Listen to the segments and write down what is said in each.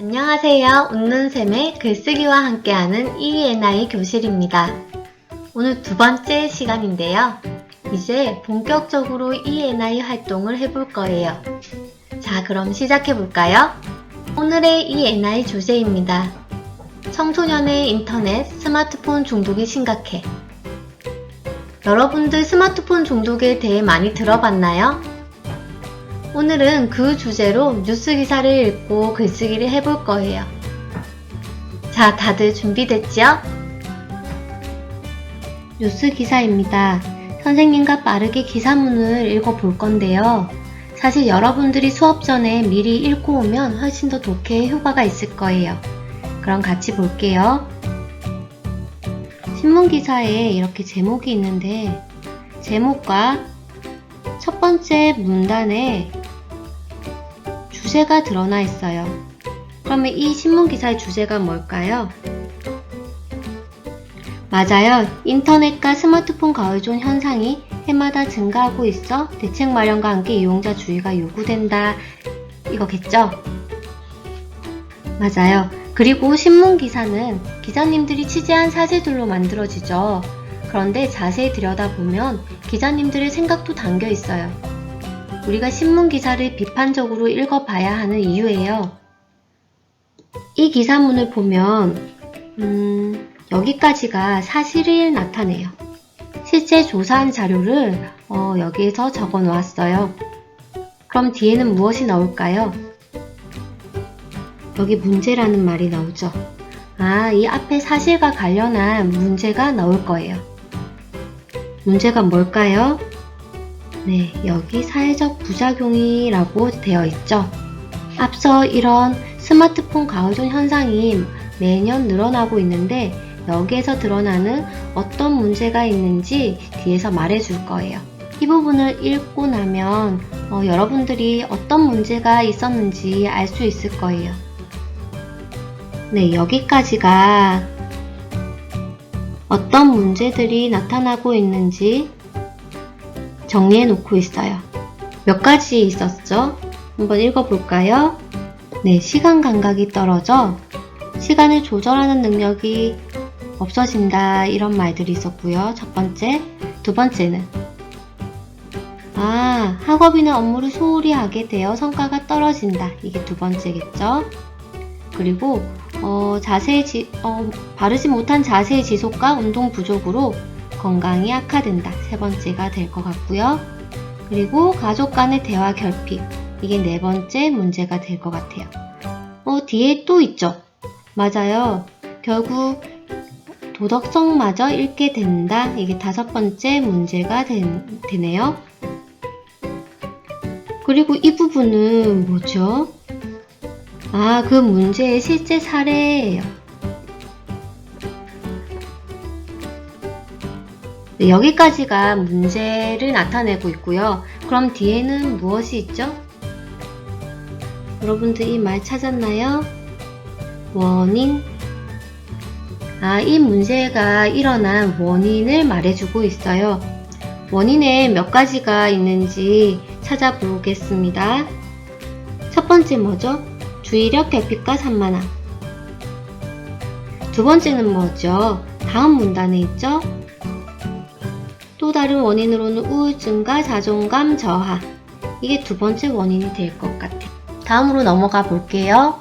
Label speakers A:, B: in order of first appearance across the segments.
A: 안녕하세요. 웃는샘의 글쓰기와 함께하는 ENI 교실입니다. 오늘 두 번째 시간인데요. 이제 본격적으로 ENI 활동을 해볼 거예요. 자, 그럼 시작해 볼까요? 오늘의 ENI 주제입니다. 청소년의 인터넷, 스마트폰 중독이 심각해. 여러분들 스마트폰 중독에 대해 많이 들어봤나요? 오늘은 그 주제로 뉴스 기사를 읽고 글쓰기를 해볼 거예요. 자, 다들 준비됐죠? 뉴스 기사입니다. 선생님과 빠르게 기사문을 읽어볼 건데요. 사실 여러분들이 수업 전에 미리 읽고 오면 훨씬 더 독해에 효과가 있을 거예요. 그럼 같이 볼게요. 신문 기사에 이렇게 제목이 있는데, 제목과 첫 번째 문단에 주제가 드러나 있어요. 그러면 이 신문 기사의 주제가 뭘까요? 맞아요. 인터넷과 스마트폰 가의존 현상이 해마다 증가하고 있어 대책 마련과 함께 이용자 주의가 요구된다. 이거겠죠? 맞아요. 그리고 신문 기사는 기자님들이 취재한 사실들로 만들어지죠. 그런데 자세히 들여다보면 기자님들의 생각도 담겨 있어요. 우리가 신문 기사를 비판적으로 읽어봐야 하는 이유예요. 이 기사문을 보면, 음, 여기까지가 사실을 나타내요. 실제 조사한 자료를 어, 여기에서 적어 놓았어요. 그럼 뒤에는 무엇이 나올까요? 여기 문제라는 말이 나오죠. 아, 이 앞에 사실과 관련한 문제가 나올 거예요. 문제가 뭘까요? 네, 여기 사회적 부작용이라고 되어 있죠. 앞서 이런 스마트폰 가의존 현상이 매년 늘어나고 있는데 여기에서 드러나는 어떤 문제가 있는지 뒤에서 말해줄 거예요. 이 부분을 읽고 나면 어, 여러분들이 어떤 문제가 있었는지 알 수 있을 거예요. 네, 여기까지가 어떤 문제들이 나타나고 있는지 정리해 놓고 있어요. 몇 가지 있었죠? 한번 읽어볼까요? 네, 시간 감각이 떨어져 시간을 조절하는 능력이 없어진다 이런 말들이 있었고요. 첫 번째, 두 번째는 아, 학업이나 업무를 소홀히 하게 되어 성과가 떨어진다. 이게 두 번째겠죠. 그리고 어, 자세 지, 어, 바르지 못한 자세의 지속과 운동 부족으로 건강이 악화된다. 세 번째가 될 것 같고요. 그리고 가족 간의 대화 결핍. 이게 네 번째 문제가 될 것 같아요. 어, 뒤에 또 있죠. 맞아요. 결국 도덕성마저 잃게 된다. 이게 다섯 번째 문제가 된- 되네요. 그리고 이 부분은 뭐죠? 아, 그 문제의 실제 사례예요. 네, 여기까지가 문제를 나타내고 있고요. 그럼 뒤에는 무엇이 있죠? 여러분들 이 말 찾았나요? 원인. 아, 이 문제가 일어난 원인을 말해주고 있어요. 원인에 몇 가지가 있는지 찾아보겠습니다. 첫 번째 뭐죠? 주의력 결핍과 산만함. 두 번째는 뭐죠? 다음 문단에 있죠? 또 다른 원인으로는 우울증과 자존감 저하. 이게 두 번째 원인이 될 것 같아요. 다음으로 넘어가 볼게요.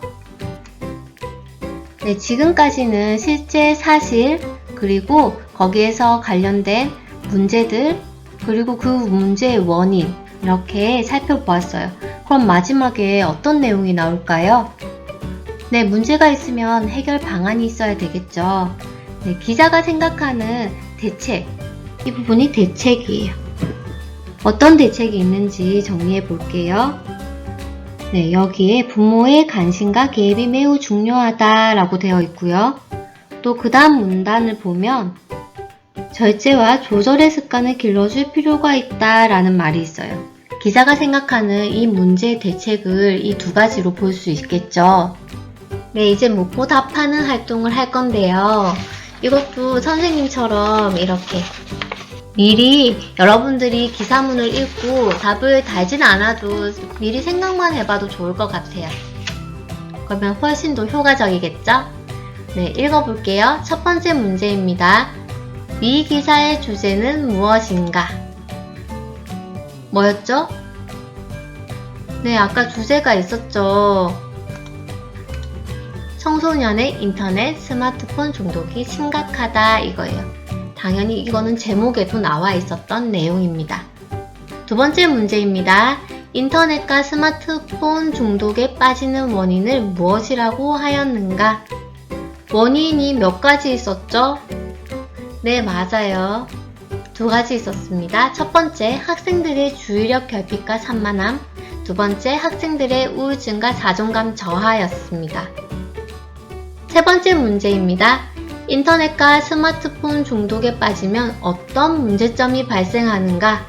A: 네, 지금까지는 실제 사실, 그리고 거기에서 관련된 문제들, 그리고 그 문제의 원인, 이렇게 살펴보았어요. 그럼 마지막에 어떤 내용이 나올까요? 네, 문제가 있으면 해결 방안이 있어야 되겠죠. 네, 기자가 생각하는 대책, 이 부분이 대책이에요. 어떤 대책이 있는지 정리해 볼게요. 네, 여기에 부모의 관심과 개입이 매우 중요하다 라고 되어 있고요. 또 그 다음 문단을 보면 절제와 조절의 습관을 길러줄 필요가 있다 라는 말이 있어요. 기자가 생각하는 이 문제의 대책을 이 두 가지로 볼 수 있겠죠. 네, 이제 묻고 답하는 활동을 할 건데요. 이것도 선생님처럼 이렇게 미리 여러분들이 기사문을 읽고 답을 달진 않아도 미리 생각만 해봐도 좋을 것 같아요. 그러면 훨씬 더 효과적이겠죠? 네, 읽어볼게요. 첫 번째 문제입니다. 위 기사의 주제는 무엇인가? 뭐였죠? 네, 아까 주제가 있었죠. 청소년의 인터넷, 스마트폰 중독이 심각하다 이거예요. 당연히 이거는 제목에도 나와 있었던 내용입니다. 두 번째 문제입니다. 인터넷과 스마트폰 중독에 빠지는 원인을 무엇이라고 하였는가? 원인이 몇 가지 있었죠? 네, 맞아요. 두 가지 있었습니다. 첫 번째, 학생들의 주의력 결핍과 산만함. 두 번째, 학생들의 우울증과 자존감 저하였습니다. 세 번째 문제입니다. 인터넷과 스마트폰 중독에 빠지면 어떤 문제점이 발생하는가?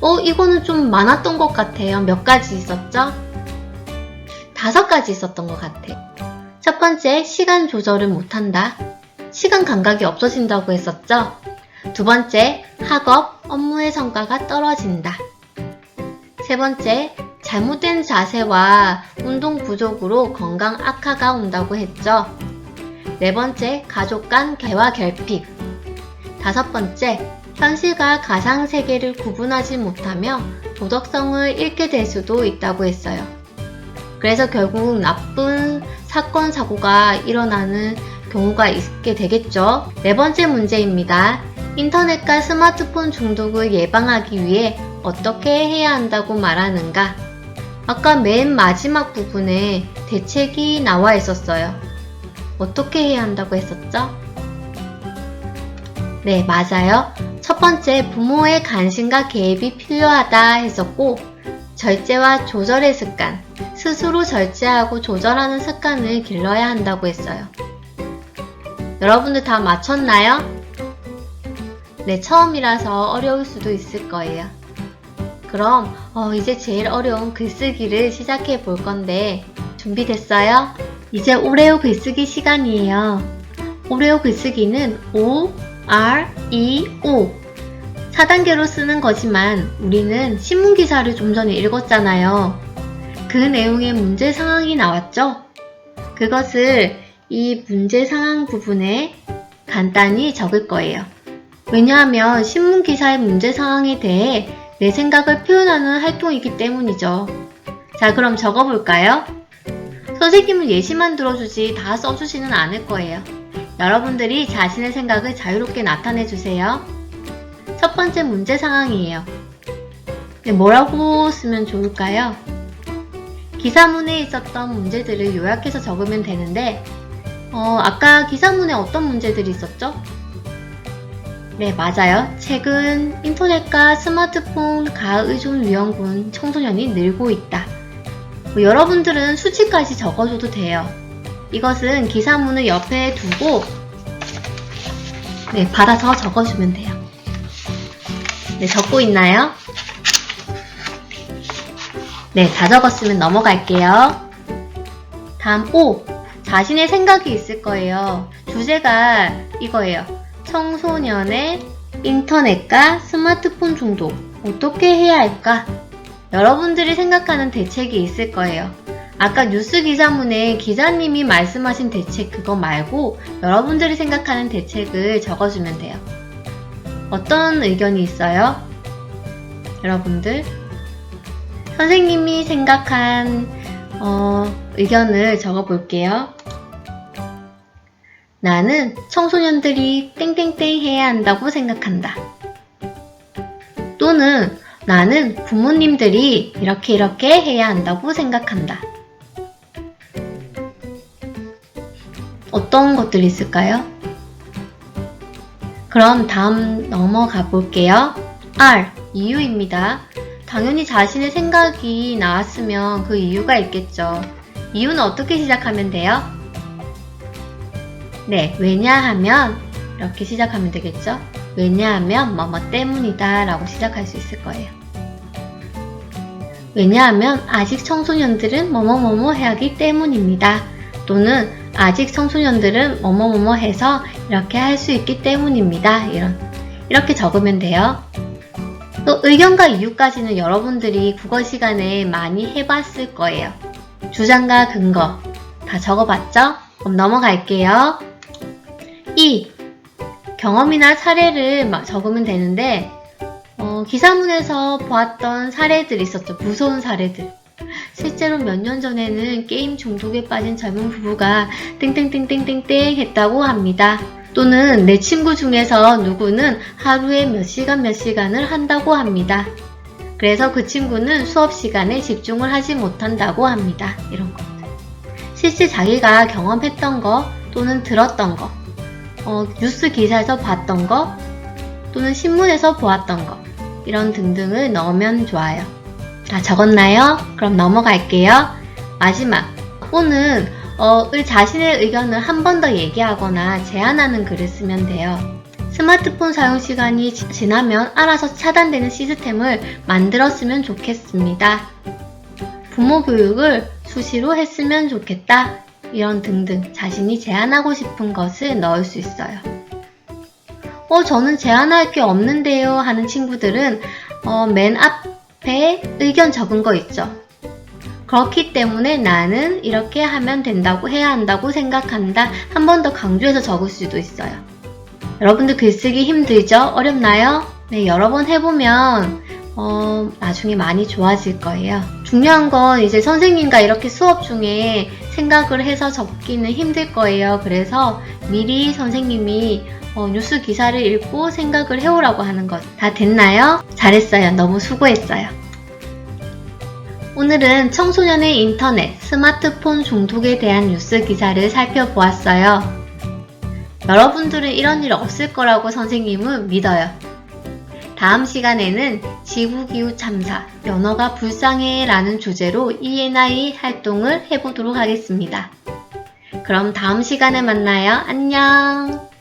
A: 어, 이거는 좀 많았던 것 같아요. 몇 가지 있었죠? 다섯 가지 있었던 것 같아요. 첫 번째, 시간 조절을 못한다. 시간 감각이 없어진다고 했었죠? 두 번째, 학업, 업무의 성과가 떨어진다. 세 번째, 잘못된 자세와 운동 부족으로 건강 악화가 온다고 했죠. 네 번째, 가족 간 개화 결핍. 다섯 번째, 현실과 가상 세계를 구분하지 못하며 도덕성을 잃게 될 수도 있다고 했어요. 그래서 결국 나쁜 사건, 사고가 일어나는 경우가 있게 되겠죠. 네 번째 문제입니다. 인터넷과 스마트폰 중독을 예방하기 위해 어떻게 해야 한다고 말하는가? 아까 맨 마지막 부분에 대책이 나와 있었어요. 어떻게 해야 한다고 했었죠? 네, 맞아요. 첫 번째, 부모의 관심과 개입이 필요하다 했었고, 절제와 조절의 습관, 스스로 절제하고 조절하는 습관을 길러야 한다고 했어요. 여러분들 다 맞췄나요? 네, 처음이라서 어려울 수도 있을 거예요. 그럼 어, 이제 제일 어려운 글쓰기를 시작해 볼 건데 준비됐어요? 이제 오레오 글쓰기 시간이에요. 오레오 글쓰기는 O, R, E, O 4단계로 쓰는 거지만 우리는 신문 기사를 좀 전에 읽었잖아요. 그 내용의 문제 상황이 나왔죠? 그것을 이 문제 상황 부분에 간단히 적을 거예요. 왜냐하면 신문 기사의 문제 상황에 대해 내 생각을 표현하는 활동이기 때문이죠. 자, 그럼 적어볼까요? 선생님은 예시만 들어주지 다 써주지는 않을 거예요. 여러분들이 자신의 생각을 자유롭게 나타내 주세요. 첫 번째 문제 상황이에요. 네, 뭐라고 쓰면 좋을까요? 기사문에 있었던 문제들을 요약해서 적으면 되는데, 어, 아까 기사문에 어떤 문제들이 있었죠? 네, 맞아요. 최근 인터넷과 스마트폰 가의존 위험군 청소년이 늘고 있다. 뭐 여러분들은 수치까지 적어줘도 돼요. 이것은 기사문을 옆에 두고 네, 받아서 적어주면 돼요. 네, 적고 있나요? 네, 다 적었으면 넘어갈게요. 다음 O. 자신의 생각이 있을 거예요. 주제가 이거예요. 청소년의 인터넷과 스마트폰 중독 어떻게 해야 할까? 여러분들이 생각하는 대책이 있을 거예요. 아까 뉴스 기사문에 기자님이 말씀하신 대책 그거 말고 여러분들이 생각하는 대책을 적어주면 돼요. 어떤 의견이 있어요? 여러분들? 선생님이 생각한 어, 의견을 적어볼게요. 나는 청소년들이 땡땡땡 해야 한다고 생각한다. 또는 나는 부모님들이 이렇게 이렇게 해야 한다고 생각한다. 어떤 것들이 있을까요? 그럼 다음 넘어가 볼게요. R. 이유입니다. 당연히 자신의 생각이 나왔으면 그 이유가 있겠죠. 이유는 어떻게 시작하면 돼요? 네, 왜냐하면 이렇게 시작하면 되겠죠? 왜냐하면 뭐뭐 때문이다 라고 시작할 수 있을 거예요. 왜냐하면 아직 청소년들은 뭐뭐뭐뭐 하기 때문입니다. 또는 아직 청소년들은 뭐뭐뭐뭐 해서 이렇게 할 수 있기 때문입니다. 이런 이렇게 적으면 돼요. 또 의견과 이유까지는 여러분들이 국어 시간에 많이 해봤을 거예요. 주장과 근거, 다 적어봤죠? 그럼 넘어갈게요. 2. 경험이나 사례를 막 적으면 되는데, 어, 기사문에서 보았던 사례들 있었죠. 무서운 사례들. 실제로 몇 년 전에는 게임 중독에 빠진 젊은 부부가 땡땡땡땡땡땡 했다고 합니다. 또는 내 친구 중에서 누구는 하루에 몇 시간 몇 시간을 한다고 합니다. 그래서 그 친구는 수업 시간에 집중을 하지 못한다고 합니다. 이런 것들. 실제 자기가 경험했던 거 또는 들었던 거, 어, 뉴스 기사에서 봤던 거 또는 신문에서 보았던 거 이런 등등을 넣으면 좋아요. 다 적었나요? 그럼 넘어갈게요. 마지막. 오늘 어, 의 자신의 의견을 한 번 더 얘기하거나 제안하는 글을 쓰면 돼요. 스마트폰 사용 시간이 지- 지나면 알아서 차단되는 시스템을 만들었으면 좋겠습니다. 부모 교육을 수시로 했으면 좋겠다. 이런 등등 자신이 제안하고 싶은 것을 넣을 수 있어요. 어, 저는 제안할 게 없는데요 하는 친구들은 어, 맨 앞에 의견 적은 거 있죠. 그렇기 때문에 나는 이렇게 하면 된다고 해야 한다고 생각한다. 한 번 더 강조해서 적을 수도 있어요. 여러분들 글쓰기 힘들죠? 어렵나요? 네, 여러 번 해보면 어, 나중에 많이 좋아질 거예요. 중요한 건 이제 선생님과 이렇게 수업 중에 생각을 해서 적기는 힘들 거예요. 그래서 미리 선생님이 어, 뉴스 기사를 읽고 생각을 해오라고 하는 것. 다 됐나요? 잘했어요. 너무 수고했어요. 오늘은 청소년의 인터넷, 스마트폰 중독에 대한 뉴스 기사를 살펴보았어요. 여러분들은 이런 일 없을 거라고 선생님은 믿어요. 다음 시간에는 지구기후 참사, 연어가 불쌍해 라는 주제로 ENI 활동을 해보도록 하겠습니다. 그럼 다음 시간에 만나요. 안녕!